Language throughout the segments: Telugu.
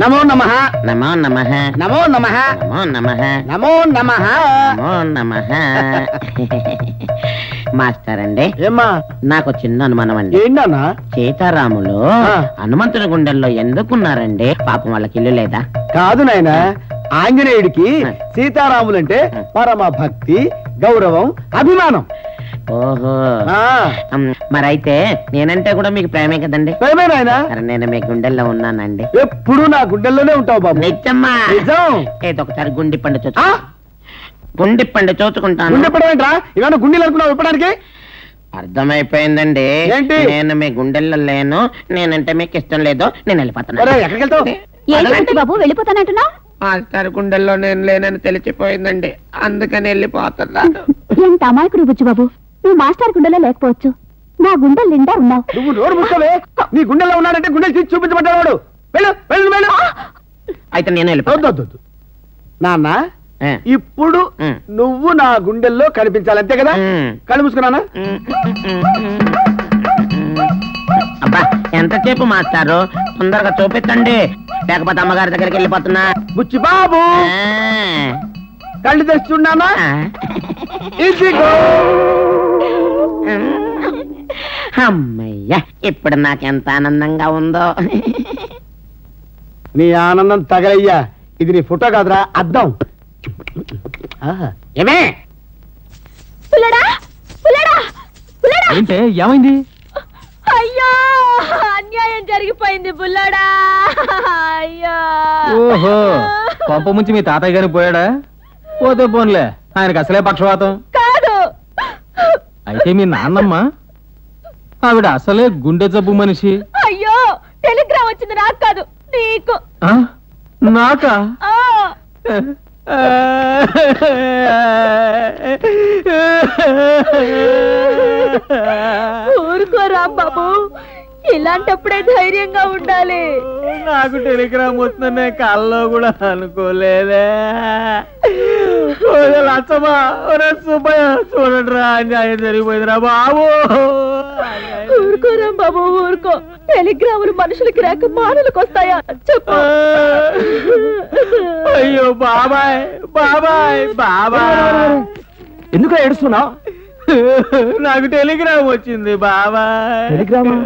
నమో నమ. నమో నమ. నమో నమ. నమో నమ. నమో నమ. నమో నమ. మాస్టర్ అండి ఏమ్మా? నాకు చిన్న అనుమానం అండి. ఏంటన్నా? సీతారాములు ఆ. హనుమంతుడి గుండెల్లో ఎందుకున్నారండి? పాపం వాళ్ళకి ఇల్లు లేదా? కాదు నాయన ఆంజనేయుడికి సీతారాములంటే పరమ భక్తి గౌరవం అభిమానం. ఓహో. మరైతే నేనంటే కూడా మీకు ప్రేమే కదండి? ప్రేమే నాయన? మరి నేను మీ గుండెల్లో ఉన్నానండి. ఎప్పుడు నా గుండెల్లోనే ఉంటావు బాబు. నిజమ్మా నిజం. ఏదో ఒకసారి గుండి పండు ఆ? గుండి పండు చూసుకుంటాను గుండె పడవేంట్రా ఇవన్నీ గుండెలు అనుకున్నావు ఇప్పడానికి అర్థమైపోయిందండి. ఏంటి? నేను మీ గుండెల్లో లేను. నేనంటే మీకు ఇష్టం లేదో. నేను ఒరేయ్, వెళ్ళిపోతున్నాను ఎక్కడికి వెళ్తావు బాబు? వెళ్ళిపోతానంటున్నావు? మాస్టర్ గుండెల్లో నేను లేనని తెలిసిపోయిందండి. అందుకని వెళ్ళిపోతున్నాను. ఎంత అమాయకుడు బుజ్జు బాబు? నువ్వు మాస్టర్ గుండెలో లేకపోవచ్చు. నా గుండెల నిండా ఉన్నావు. నువ్వు నోరు ముక్కవే నీ గుండెల్లో ఉన్నాడంటే గుండెలు తీసి చూపించబడ్డాడు వెళ్ళు వెళ్ళు వెళ్ళు. అయితే నేను వద్దు. నాన్న. ఇప్పుడు. నువ్వు నా గుండెల్లో కనిపించాలి అంతే కదా. కళ్ళు మూసుకున్నానా అబ్బా ఎంతసేపు మాస్టారు? తొందరగా చూపించండి. లేకపోతే అమ్మగారి దగ్గరికి వెళ్ళిపోతున్నా. బుచ్చి బాబు. కళ్ళు తెస్తున్నానా. ఇదిగో! అమ్మయ్యా ఇప్పుడు నాకెంత ఆనందంగా ఉందో. నీ ఆనందం తగలయ్యా. ఇది నీ ఫోటో కాదురా అద్దం. ఆహా. ఏమే? పుల్లడా? పుల్లడా? పుల్లడా? ఏంటే ఏమైంది? అయ్యో అన్యాయం జరిగిపోయింది బుల్లడా అయ్యో. ఓహో కొంప ముంచి మీ తాతయ్య గారికి పోయాడా? పోతే పోన్లే ఆయనకు అసలే పక్షవాతం. కాదు. అయితే మీ నాన్నమ్మ? ఆవిడ అసలే గుండె జబ్బు మనిషి. అయ్యో టెలిగ్రామ్ వచ్చింది నాకు కాదు నీకు. ఆ? నాకా? ఆ. ఊరుకో రాంబాబు ఇలాంటప్పుడే ధైర్యంగా ఉండాలి. నాకు టెలిగ్రామ్ వస్తుందనే కల్లో కూడా అనుకోలేదే. లచ్చమ్మా ఒరే సుబ్బయ్య చూడండి రా అన్యాయం జరిగిపోయిందిరా బాబు. ఊరుకో రాంబాబు ఊరుకో. టెలిగ్రాములు మనుషులకి రాక మానులకు వస్తాయా చెప్పు. అయ్యో బాబాయ్ బాబాయ్ బాబాయ్. ఎందుకు ఏడుస్తున్నావు? నాకు టెలిగ్రామ్ వచ్చింది బాబాయ్. టెలిగ్రామా?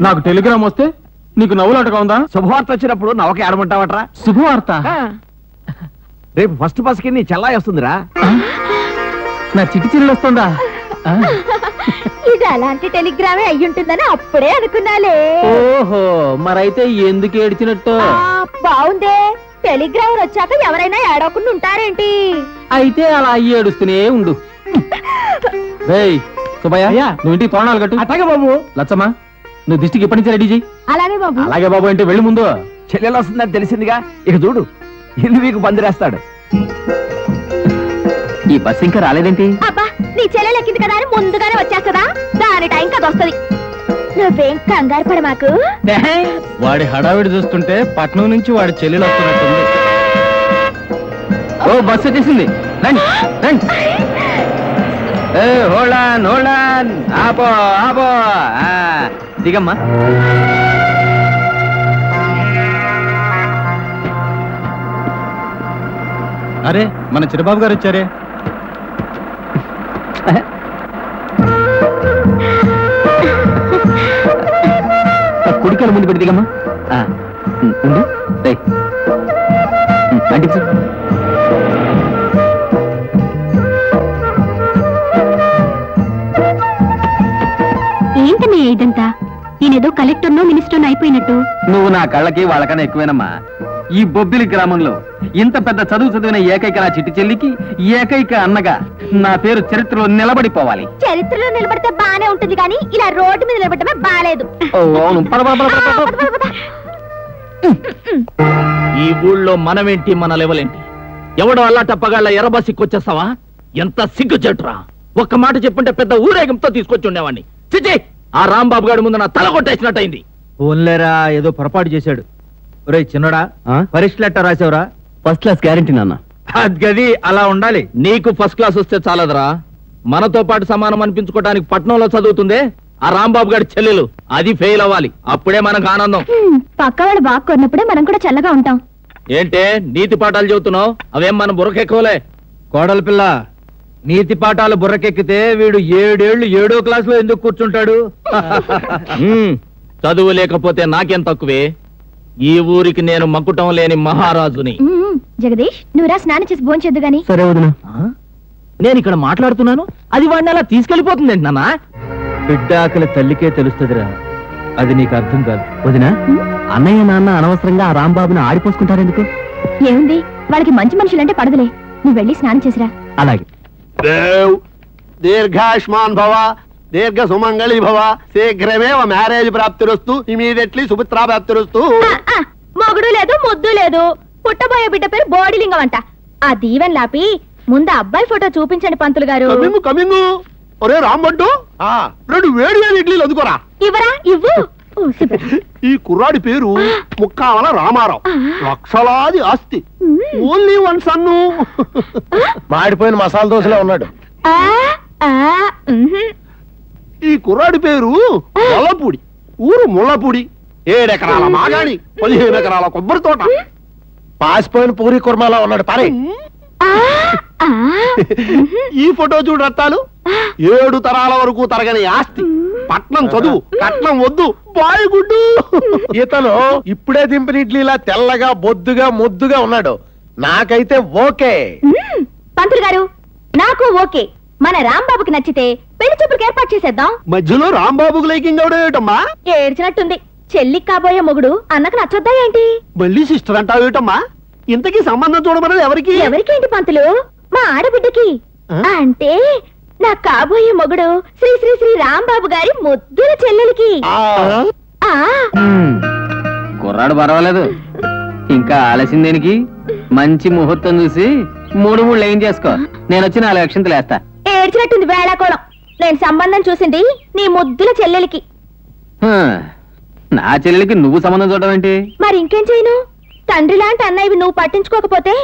నాకు టెలిగ్రామ్ వస్తే నీకు నవ్వులాటగా ఉందా? శుభవార్త వచ్చినప్పుడు నవక ఆడమంటావట్రా శుభవార్త? రేపు ఫస్ట్ బస్కి నీ చెల్లాయి వస్తుందిరా. నా చిటి చిల్లు వస్తుందా? ఇది అలాంటి టెలిగ్రామే అయ్యుంటుందని అప్పుడే అనుకున్నాలే. ఓహో మరైతే ఎందుకు ఏడ్చినట్టు? ఆ, బావుందే. టెలిగ్రామ్ వచ్చాక ఎవరైనా ఏడవకుండా ఉంటారేంటి? అయితే అలా ఏడుస్తూనే ఉండు. రేయ్ సుబ్బయ్య నువ్వు ఇంటికి తోరణాలు కట్టు. అట్టగే బాబు. లచ్చమ్మా నువ్వు దిష్టికి ఎప్పటి నుంచి రెడీ చేయి అలాగే బాబు. అలాగే బాబు అంటే వెళ్ళి ముందు. చెల్లెలు వస్తుందని తెలిసిందిగా ఇక చూడు ఇల్లు మీకు బందిరేస్తాడు ఈ బస్ ఇంకా రాలేదేంటి? అబ్బా నీ చెల్లెలు ఎక్కింది కదా అని ముందుగానే వచ్చేస్తుందా? దాని టైం కదా వస్తుంది. నువ్వేం కంగారు పడ మాకు వాడి హడావిడి చూస్తుంటే పట్నం నుంచి వాడి చెల్లెలు వస్తున్నట్టుంది. ఓ బస్ వచ్చేసింది రండి రండి. హోళాన్ హోళాన్. ఆపో ఆపో. దిగమ్మా. అరే మన చిరబాబు గారు వచ్చారే. కుడికాల ముందు పెట్టి దిగమ్మా. ఉండు. అంటించు ఇదంతా నేనేదో కలెక్టర్నో మినిస్టర్నో అయిపోయినట్టు. నువ్వు నా కళ్ళకి వాళ్ళకన్నా ఎక్కువేనమ్మా. ఈ బొబ్బిలి గ్రామంలో ఇంత పెద్ద చదువు చదివిన ఏకైక నా చిట్టి చెల్లికి ఏకైక అన్నగా నా పేరు చరిత్రలో నిలబడిపోవాలి. చరిత్రలో నిలబడితే బానే ఉంటుంది కానీ ఇలా రోడ్డు మీద నిలబడమే బాలేదు. ఓ, అవును. పద, పద, పద, పద, పద. ఈ ఊళ్ళో మనమేంటి మన లెవెలేంటి ఎవడో అల్లా టప్పగాళ్ళ ఎర్రబసిక్కొచ్చేస్తావా ఎంత సిగ్గు చెట్రా ఒక్క మాట చెప్పుంటే పెద్ద ఊరేగింపుతో తీసుకొచ్చి ఉండేవాడిని. చిచి! ఆ రాంబాబు గారి ముందు నా తల కొట్టేసినట్టయింది. ఓన్లేరా ఏదో పొరపాటు చేశాడు. ఒరే చిన్నడా పరీక్ష లెటర్ రాసావురా? ఫస్ట్ క్లాస్ గ్యారంటీ నాన్న. గది అలా ఉండాలి. నీకు ఫస్ట్ క్లాస్ వస్తే చాలదురా. మనతో పాటు సమానం అనిపించుకోవడానికి పట్నంలో చదువుతుందే ఆ రాంబాబు గారి చెల్లెలు. అది ఫెయిల్ అవ్వాలి. అప్పుడే మనకు ఆనందం. పక్క వాళ్ళు బాగా కొన్నప్పుడే మనం కూడా చల్లగా ఉంటాం. ఏంటే నీతి పాఠాలు చెబుతున్నావు? అవేం మన బుర్రకెక్కవలే? కోడల పిల్ల నీతి పాఠాలు బుర్రకెక్కితే వీడు ఏడేళ్ళు ఏడో క్లాస్లో ఎందుకు కూర్చుంటాడు? ఉమ్, చదువు లేకపోతే నాకేం తక్కువే? ఈ ఊరికి నేను మక్కుటం లేని మహారాజుని. జగదీష్ నువ్వురా స్నానం చేసి భోంచేద్దు గాని. సరే వదిన? నేను ఇక్కడ మాట్లాడుతున్నాను? అది వాడిని అలా తీసుకెళ్ళిపోతుంది నాన్న బిడ్డ ఆకలి తల్లికే తెలుస్తుందిరా. అది నీకు అర్థం కాదు. వదిన అన్నయ్య నాన్న అనవసరంగా ఆ రాంబాబుని ఆడిపోసుకుంటారెందుకు ఏముంది? వాళ్ళకి మంచి మనుషులంటే పడదులే. నువ్వు వెళ్ళి స్నానం చేసిరా. అలాగే. దేవ్. దీర్ఘాయుష్మాన్ భవ దీర్ఘ సుమంగళి భవ శీఘ్రమేవ మ్యారేజ్ ప్రాప్తిరస్తు ఇమీడియట్లీ సుమిత్రా ప్రాప్తిరస్తు. మొగుడు లేదు ముద్దు లేదు. పుట్టబోయే బిడ్డ పేరు బోడిలింగం అంట ఆ దీవెన్ లాపి ముందు అబ్బాయి ఫోటో చూపించండి పంతులు గారు. Coming coming. ఒరే రాంబంటు రెండు వేడి వేడి ఇడ్లీలు అందుకోరా. ఇవ్వరా ఇవ్వు. ఈ కుర్రాడి పేరు ముక్కావల రామారావు. లక్షలాది ఆస్తి. ఓన్లీ వన్ సన్ను మాడిపోయిన మసాలా దోశలో ఉన్నాడు. ఆ, ఆ, మ్హూ. ఈ కుర్రాడి పేరు మొల్లపూడి. ఊరు ముళ్ళపూడి ఏడెకరాల మాగాణి పదిహేను ఎకరాల కొబ్బరి తోట. పాసిపోయిన పూరి కుర్మాలో ఉన్నాడు. ఆ, ఈ ఫోటో చూడు రత్తాలు. ఏడు తరాల వరకు తరగని ఆస్తి. పట్నం చదువు కట్నం వద్దు బాయ్ గుడ్డు ఇతను ఇప్పుడే దింపిన ఇడ్లీలా తెల్లగా బొద్దుగా ముద్దుగా ఉన్నాడు. నాకైతే ఓకే. పంతులు గారు నాకు ఓకే. మన రాంబాబుకి నచ్చితే పెళ్ళి చూపులకు ఏర్పాటు చేసేద్దాం. మధ్యలో రాంబాబుకు లైకింగ్ అవడేటమ్మా ఏడ్చినట్టుంది. చెల్లికి కాబోయే మొగుడు అన్నకు నచ్చొద్దా ఏంటి? మళ్ళీ సిస్టర్ అంటావేటమ్మా ఇంతకీ సంబంధం చూడమన్నది ఎవరికి? ఎవరికేంటి పంతులు? మా ఆడబిడ్డకి. ఆ? అంటే నా కాబోయే మొగుడు శ్రీ శ్రీ శ్రీ రాంబాబు గారి ముద్దుల చెల్లెలికి. ఆ, కుర్రాడు పర్వాలేదు. ఇంకా ఆలస్యం దేనికి? మంచి ముహూర్తం చూసి మూడు మూడు లైన్ చేసుకో? నేను వచ్చి నాలుగు అక్షంతలు వేస్తా. ఏడ్చినట్టుంది వేళాకోళం. నేను సంబంధం చూసింది నీ ముద్దుల చెల్లెలికి. హ, నా చెల్లెలికి నువ్వు సంబంధం చూడడం ఏంటి? మరి ఇంకేం చేయను? తండ్రి లాంటి అన్నయ్యవి నువ్వు పట్టించుకోకపోతే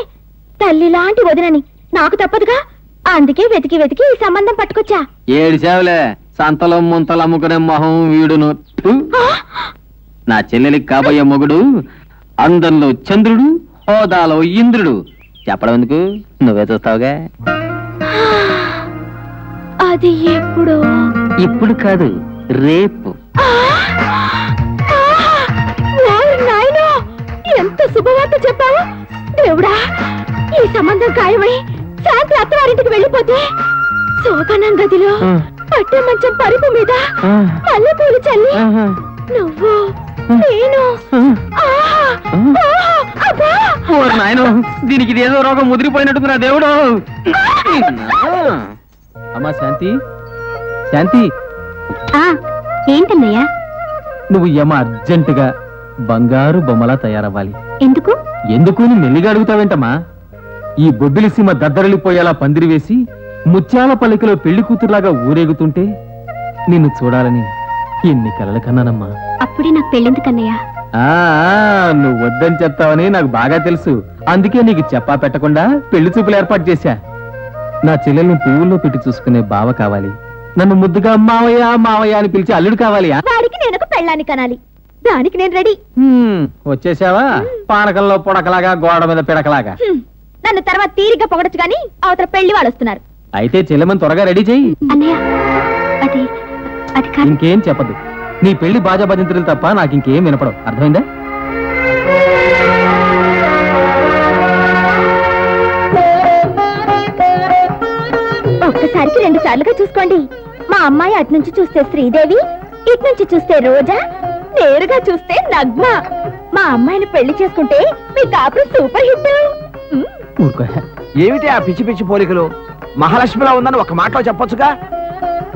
తల్లి లాంటి వదినని నాకు తప్పదుగా? అందుకే వెతికి వెతికి ఈ సంబంధం పట్టుకొచ్చా? ఏడు సేవలే సంతలో ముంతలు అమ్ముకునే మొహం వీడును థు. నా చెల్లెలికి కాబోయే మొగుడు అందంలో చంద్రుడు హోదాలో ఇంద్రుడు. చెప్పడం ఎందుకు? నువ్వే చూస్తావుగా. అది ఎప్పుడు? ఇప్పుడు కాదు రేపు. నాయనో ఎంత శుభవార్త చెప్పావు? దేవుడా ఈ సంబంధం ఖాయమై శాంతి అత్తవారింటికి వెళ్ళిపోతే శోభనం గదిలో. పట్టే మంచం పరుపు మీద ఆ. మల్లెపూలు చల్లి. నువ్వు నేను ఆ. ఆహా! ఆహా! అబ్బా! ఓరి నాయనో దీనికి ఇదేదో రోగం ముదిరిపోయినట్టుంది నా దేవుడు అమ్మా శాంతి శాంతి ఆ, ఏంటన్నయ్యా నువ్వు ఏమ అర్జెంటుగా బంగారు బొమ్మలా తయారవ్వాలి ఎందుకు ఎందుకు నీ మెల్లిగా అడుగుతావేంటమ్మా ఈ బొబ్బిలి సీమ దద్దరలిపోయేలా పందిరి వేసి ముత్యాల పల్లికలో పెళ్ళి కూతురులాగా ఊరేగుతుంటే నిన్ను చూడాలని ఎన్ని కలలు కన్నానమ్మా. అప్పుడే నాకు పెళ్ళెందుకన్నయ్యా నువ్వు వద్దని చెప్తావని నాకు బాగా తెలుసు. అందుకే నీకు చెప్పా పెట్టకుండా పెళ్ళి చూపులు ఏర్పాటు చేశా. నా చెల్లెల్ని పువ్వుల్లో పెట్టి చూసుకునే బావ కావాలి. నన్ను ముద్దుగా మావయ్య మావయ్య అని పిలిచి అల్లుడు కావాలి? వాడికి నేను పెళ్ళాన్ని కనాలి. దానికి నేను రెడీ. వచ్చేసావా? పానకంలో పొడకలాగా గోడ మీద పిడకలాగా. నన్ను తర్వాత తీరిగ్గా పొగడచ్చు గాని అవతల పెళ్ళి వాళ్ళు వస్తున్నారు. అయితే చెల్లెమని త్వరగా రెడీ చెయ్యి అన్నయ్య అది అది ఇంకేం చెప్పదు. నీ పెళ్ళి బాజా భజంతులు తప్ప నాకు ఇంకేం వినపడవు. అర్థమైందా? ఒక్కసారికి రెండు సార్లుగా చూసుకోండి. మా అమ్మాయి అటు నుంచి చూస్తే శ్రీదేవి ఇటు నుంచి చూస్తే రోజా నేరుగా చూస్తే నగ్మ మా అమ్మాయిని పెళ్ళి చేసుకుంటే మీ కాపురం సూపర్ హిట్. ఊరుకో. ఏమిటి ఆ పిచ్చి పిచ్చి పోలికలు? మహాలక్ష్మిలా ఉందని ఒక మాటలో చెప్పొచ్చుగా?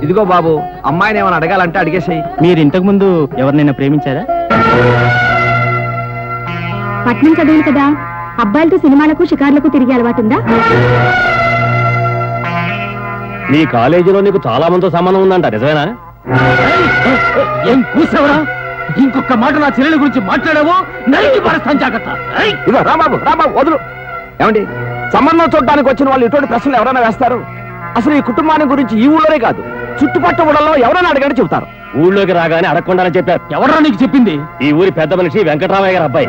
ఇదిగో బాబు అమ్మాయిని ఏమైనా అడగాలంటే అడిగేసాయి. మీరు ఇంతకు ముందు ఎవరినైనా ప్రేమించారా? పట్నం చదువులు కదా అబ్బాయిలతో సినిమాలకు షికార్లకు తిరిగే అలవాటు ఉందా? నీ కాలేజీలో నీకు చాలా మందితో సంబంధం ఉందంట నిజమేనా? ఏం కూసావరా? ఇంకొక మాట నా చెల్లెల గురించి మాట్లాడావో? నరికి పడస్తాను జాగ్రత్త! ఇదిగో రాబాబు రాబాబు వదులు. ఏమండి? సంబంధం చూడడానికి వచ్చిన వాళ్ళు ఇటువంటి ప్రశ్నలు ఎవరైనా వేస్తారు? అసలు ఈ కుటుంబాన్ని గురించి ఈ ఊళ్ళోనే కాదు చుట్టుపక్కల ఎవరైనా అడగండి చెబుతారు. ఊళ్ళోకి రాగానే అడగకుండానే చెప్పారు. ఎవడరా నీకు చెప్పింది? ఈ ఊరి పెద్ద మనిషి వెంకటరామయ్య గారు అబ్బాయి.